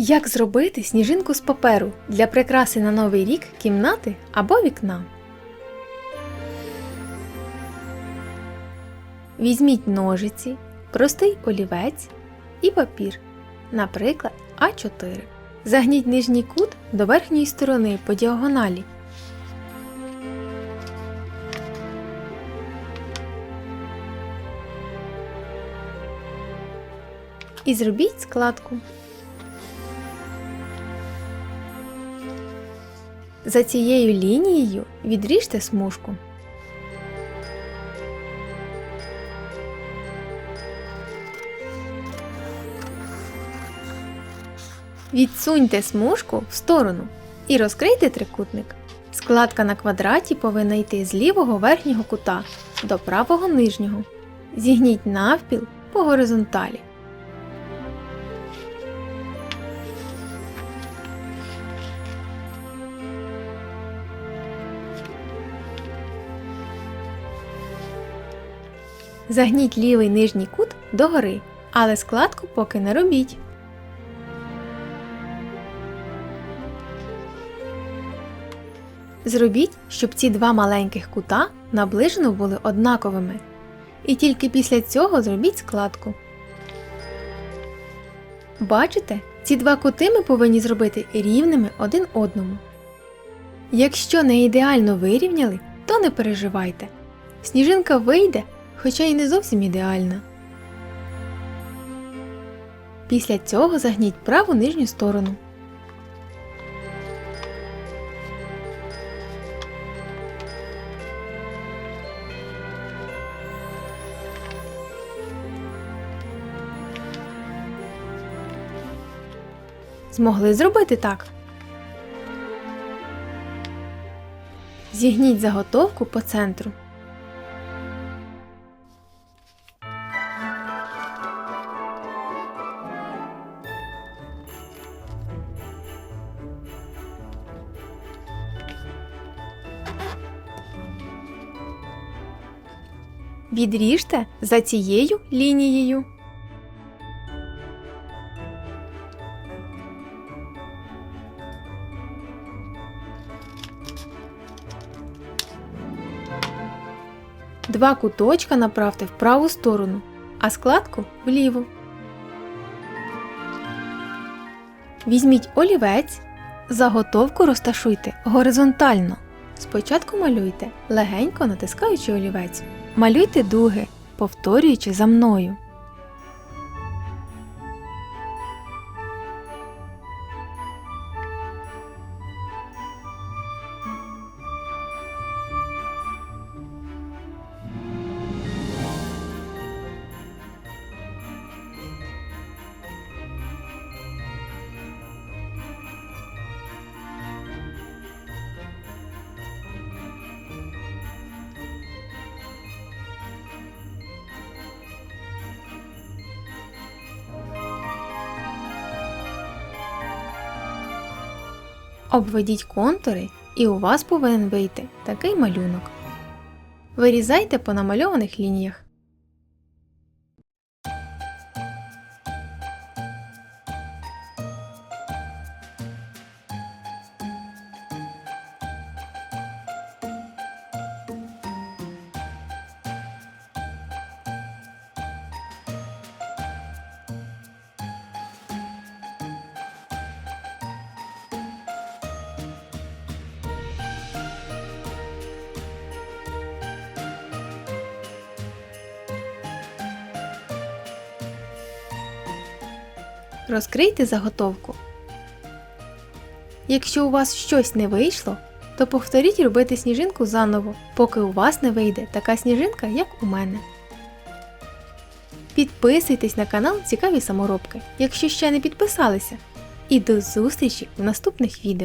Як зробити сніжинку з паперу для прикраси на новий рік кімнати або вікна? Візьміть ножиці, простий олівець і папір, наприклад, А4. Загніть нижній кут до верхньої сторони по діагоналі. І зробіть складку. За цією лінією відріжте смужку. Відсуньте смужку в сторону і розкрийте трикутник. Складка на квадраті повинна йти з лівого верхнього кута до правого нижнього. Зігніть навпіл по горизонталі. Загніть лівий нижній кут догори, але складку поки не робіть. Зробіть, щоб ці два маленьких кута наближено були однаковими. І тільки після цього зробіть складку. Бачите, ці два кути ми повинні зробити рівними один одному. Якщо не ідеально вирівняли, то не переживайте. Сніжинка вийде, хоча й не зовсім ідеальна. Після цього загніть праву нижню сторону. Змогли зробити так. Зігніть заготовку по центру. Відріжте за цією лінією. Два куточка направте в праву сторону, а складку вліву. Візьміть олівець, заготовку розташуйте горизонтально. Спочатку малюйте, легенько натискаючи олівець. Малюйте дуги, повторюючи за мною. Обведіть контури, і у вас повинен вийти такий малюнок. Вирізайте по намальованих лініях. Розкрийте заготовку. Якщо у вас щось не вийшло, то повторіть робити сніжинку заново, поки у вас не вийде така сніжинка, як у мене. Підписуйтесь на канал Цікаві саморобки, якщо ще не підписалися. І до зустрічі в наступних відео!